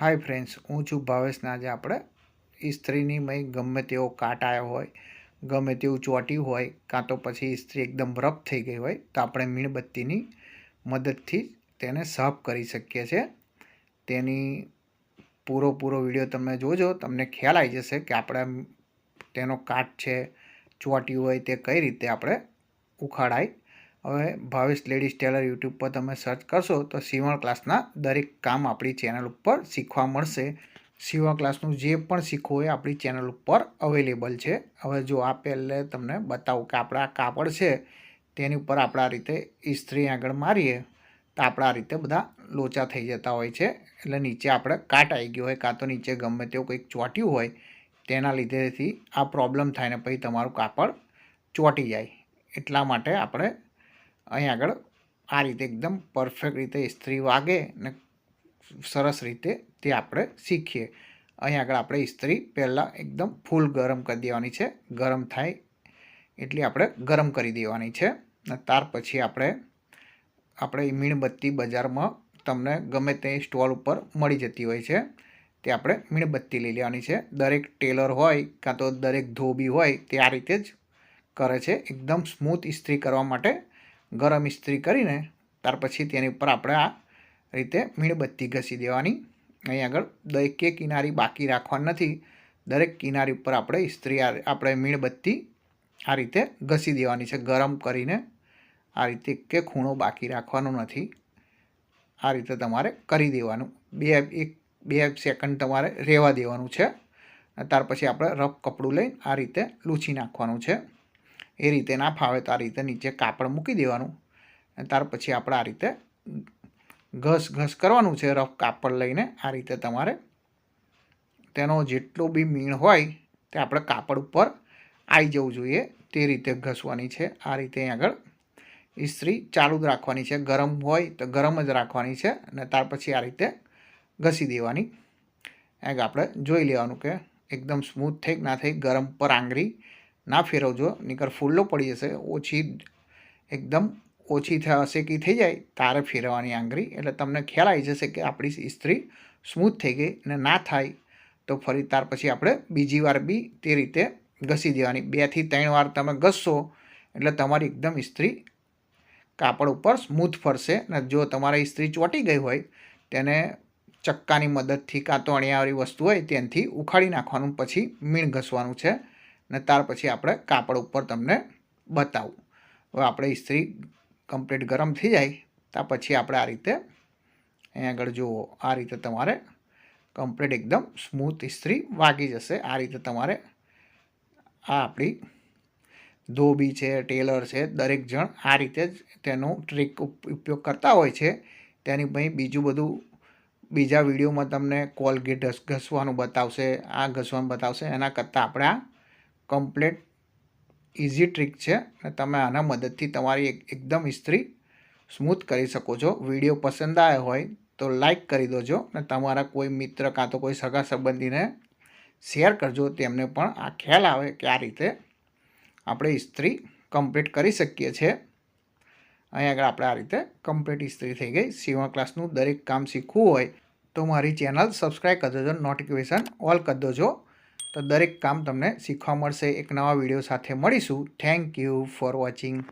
Hi friends, હું છું ભાવેશને આજે આપણે ઇસ્ત્રીની મય ગમે તેવો કાટ આવ્યો હોય, ગમે તેવું ચોટ્યું હોય, કાં તો પછી ઇસ્ત્રી એકદમ રફ થઈ ગઈ હોય, તો આપણે મીણબત્તીની મદદથી તેને સાફ કરી શકીએ છીએ. તેની પૂરો પૂરો વીડિયો તમે જોજો, તમને ખ્યાલ આવી જશે કે આપણે તેનો કાટ છે, ચોટ્યું હોય તે કઈ રીતે આપણે ઉખાડાય. હવે ભાવેશ લેડીઝ ટેલર યુટ્યુબ પર તમે સર્ચ કરશો તો સીવણ ક્લાસના દરેક કામ આપણી ચેનલ ઉપર શીખવા મળશે. સીવણ ક્લાસનું જે પણ શીખવું હોય આપણી ચેનલ ઉપર અવેલેબલ છે. હવે જો આ પહેલે તમને બતાવું કે આપણા કાપડ છે, તેની ઉપર આપણા રીતે ઇસ્ત્રી આગળ મારીએ, તો આપણા રીતે બધા લોચા થઈ જતા હોય છે. એટલે નીચે આપણે કાટ આવી ગયો હોય, કાં તો નીચે ગમે તેવું કંઈક ચોટ્યું હોય, તેના લીધેથી આ પ્રોબ્લેમ થાય ને પછી તમારું કાપડ ચોંટી જાય. એટલા માટે આપણે અહીં આગળ આ રીતે એકદમ પરફેક્ટ રીતે ઇસ્ત્રી વાગે ને સરસ રીતે તે આપણે શીખીએ. અહીં આગળ આપણે ઇસ્ત્રી પહેલાં એકદમ ફૂલ ગરમ કરી દેવાની છે. ગરમ થાય એટલી આપણે ગરમ કરી દેવાની છે. અને ત્યાર પછી આપણે આપણે મીણબત્તી બજારમાં તમને ગમે તે સ્ટોલ ઉપર મળી જતી હોય છે. તે આપણે મીણબત્તી લઈ લેવાની છે. દરેક ટેલર હોય કાં તો દરેક ધોબી હોય તે આ રીતે જ કરે છે. એકદમ સ્મૂથ ઇસ્ત્રી કરવા માટે ગરમ ઇસ્ત્રી કરીને ત્યાર પછી તેની ઉપર આપણે આ રીતે મીણબત્તી ઘસી દેવાની. અહીં આગળ દરેકે કિનારી બાકી રાખવાની નથી. દરેક કિનારી ઉપર આપણે ઇસ્ત્રી આપણે મીણબત્તી આ રીતે ઘસી દેવાની છે. ગરમ કરીને આ રીતે કે ખૂણો બાકી રાખવાનો નથી. આ રીતે તમારે કરી દેવાનું. બે એક, બે સેકન્ડ તમારે રહેવા દેવાનું છે. ત્યાર પછી આપણે રફ કપડું લઈને આ રીતે લૂછી નાખવાનું છે. એ રીતે ના ફાવે તો આ રીતે નીચે કાપડ મૂકી દેવાનું. અને ત્યાર પછી આપણે આ રીતે ઘસ ઘસ કરવાનું છે રફ કાપડ લઈને આ રીતે તમારે. તેનો જેટલો બી મીણ હોય તે આપણે કાપડ ઉપર આવી જવું જોઈએ. તે રીતે ઘસવાની છે. આ રીતે આગળ ઇસ્ત્રી ચાલુ જ રાખવાની છે. ગરમ હોય તો ગરમ જ રાખવાની છે અને ત્યાર પછી આ રીતે ઘસી દેવાની. એક આપણે જોઈ લેવાનું કે એકદમ સ્મૂથ થઈ ના થઈ ગરમ પર આંગળી ના ફેરવજો, નીકર ફૂલ્લો પડી જશે, ઓછી એકદમ ઓછી થશે કે થઈ જાય, તારે ફેરવવાની આંગળી. એટલે તમને ખ્યાલ આવી જશે કે આપણી ઇસ્ત્રી સ્મૂથ થઈ ગઈ અને ના થાય. તો ફરી ત્યાર પછી આપણે બીજી વાર બી તે રીતે ઘસી દેવાની. બેથી ત્રણ વાર તમે ઘસશો એટલે તમારી એકદમ ઇસ્ત્રી કાપડ ઉપર સ્મૂથ ફરશે. અને જો તમારે ઇસ્ત્રી ચોંટી ગઈ હોય, તેને ચક્કાની મદદથી કાં તો અણિયાવાળી વસ્તુ હોય, તેનાથી ઉખાડી નાખવાનું, પછી મીણ ઘસવાનું છે. ને ત્યાર પછી આપણે કાપડ ઉપર તમને બતાવું. હવે આપણે ઇસ્ત્રી કમ્પ્લીટ ગરમ થઈ જાય ત્યાં પછી આપણે આ રીતે અહીં આગળ જુઓ, આ રીતે તમારે કમ્પ્લીટ એકદમ સ્મૂથ ઇસ્ત્રી વાગી જશે. આ રીતે તમારે આ આપણી ધોબી છે, ટેલર છે, દરેક જણ આ રીતે જ તેનો ટ્રીક ઉપયોગ કરતા હોય છે. તેની પછી બીજું બધું બીજા વિડીયોમાં તમને કોલગેટ ઘસવાનું બતાવશે, આ ઘસવાનું બતાવશે, એના કરતાં આપણે આ કમ્પ્લેટ ઇઝી ટ્રીક છે અને તમે આના મદદથી તમારી એકદમ ઇસ્ત્રી સ્મૂથ કરી શકો છો. વીડિયો પસંદ આવ્યો હોય તો લાઈક કરી દોજો અને તમારા કોઈ મિત્ર કાં તો કોઈ સગા સંબંધીને શેર કરજો. તેમને પણ આ ખ્યાલ આવે કે આ રીતે આપણે ઇસ્ત્રી કમ્પ્લીટ કરી શકીએ છીએ. અહીં આગળ આપણે આ રીતે કમ્પ્લીટ ઇસ્ત્રી થઈ ગઈ. સીવણ ક્લાસનું દરેક કામ શીખવું હોય તો મારી ચેનલ સબસ્ક્રાઈબ કરી દેજો નોટિફિકેશન ઓલ કરી દેજો. તો દરેક કામ તમને શીખવા મળશે. એક નવા વીડિયો સાથે મળીશું. Thank you for watching